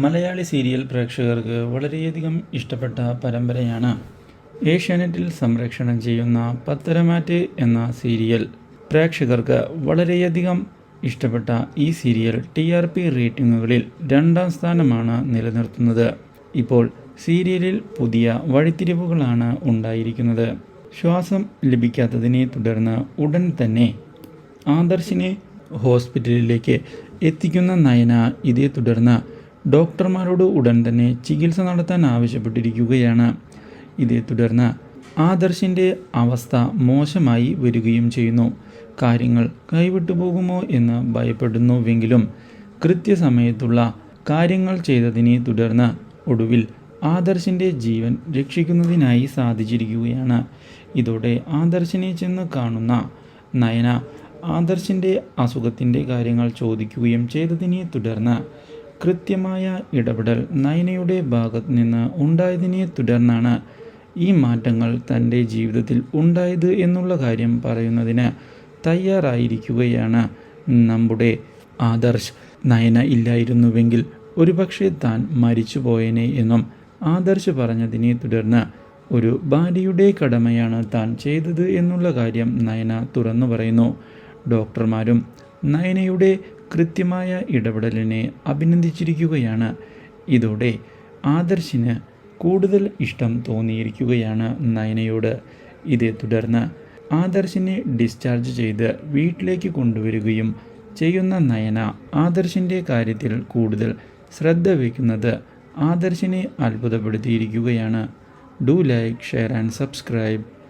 Malayali serial പ്രേക്ഷകർക്ക് വളരെയധികം ഇഷ്ടപ്പെട്ട പരമ്പരയാണ് ഏഷ്യാനെറ്റിൽ സംരക്ഷണം ചെയ്യുന്ന പത്തരമാറ്റ് എന്ന സീരിയൽ. പ്രേക്ഷകർക്ക് വളരെയധികം ഇഷ്ടപ്പെട്ട ഈ സീരിയൽ ടി ആർ പി റേറ്റിംഗുകളിൽ രണ്ടാം സ്ഥാനമാണ് നിലനിർത്തുന്നത്. ഇപ്പോൾ സീരിയലിൽ പുതിയ വഴിത്തിരിവുകളാണ് ഉണ്ടായിരിക്കുന്നത്. ശ്വാസം ലഭിക്കാത്തതിനെ തുടർന്ന് ഉടൻ തന്നെ ആദർശിനെ ഹോസ്പിറ്റലിലേക്ക് എത്തിക്കുന്ന നയന ഇതേ തുടർന്ന് ഡോക്ടർമാരോട് ഉടൻ തന്നെ ചികിത്സ നടത്താൻ ആവശ്യപ്പെട്ടിരിക്കുകയാണ്. ഇതേ തുടർന്ന് ആദർശിന്റെ അവസ്ഥ മോശമായി വരികയും ചെയ്യുന്നു. കാര്യങ്ങൾ കൈവിട്ടു പോകുമോ എന്ന് ഭയപ്പെടുന്നുവെങ്കിലും കൃത്യസമയത്തുള്ള കാര്യങ്ങൾ ചെയ്തതിനെ തുടർന്ന് ഒടുവിൽ ആദർശിന്റെ ജീവൻ രക്ഷിക്കുന്നതിനായി സാധിച്ചിരിക്കുകയാണ്. ഇതോടെ ആദർശിനെ ചെന്ന് കാണുന്ന നയന ആദർശിന്റെ അസുഖത്തിന്റെ കാര്യങ്ങൾ ചോദിക്കുകയും ചെയ്തതിനെ തുടർന്ന് കൃത്യമായ ഇടപെടൽ നയനയുടെ ഭാഗത്ത് നിന്ന് ഉണ്ടായതിനെ തുടർന്നാണ് ഈ മാറ്റങ്ങൾ തന്റെ ജീവിതത്തിൽ ഉണ്ടായത് എന്നുള്ള കാര്യം പറയുന്നതിന് തയ്യാറായിരിക്കുകയാണ് നമ്മുടെ ആദർശ്. നയന ഇല്ലായിരുന്നുവെങ്കിൽ ഒരുപക്ഷെ താൻ മരിച്ചു പോയേനെ എന്നും ആദർശ് പറഞ്ഞതിനെ തുടർന്ന് ഒരു ഭാര്യയുടെ കടമയാണ് താൻ ചെയ്തത് എന്നുള്ള കാര്യം നയന തുറന്നു പറയുന്നു. ഡോക്ടർമാരും നയനയുടെ കൃത്യമായ ഇടപെടലിനെ അഭിനന്ദിച്ചിരിക്കുകയാണ്. ഇതോടെ ആദർശിന് കൂടുതൽ ഇഷ്ടം തോന്നിയിരിക്കുകയാണ് നയനയോട്. ഇതേ തുടർന്ന് ആദർശിനെ ഡിസ്ചാർജ് ചെയ്ത് വീട്ടിലേക്ക് കൊണ്ടുവരികയും ചെയ്യുന്ന നയന ആദർശിന്റെ കാര്യത്തിൽ കൂടുതൽ ശ്രദ്ധ വയ്ക്കുന്നത് ആദർശിനെ അത്ഭുതപ്പെടുത്തിയിരിക്കുകയാണ്. Do like share and subscribe.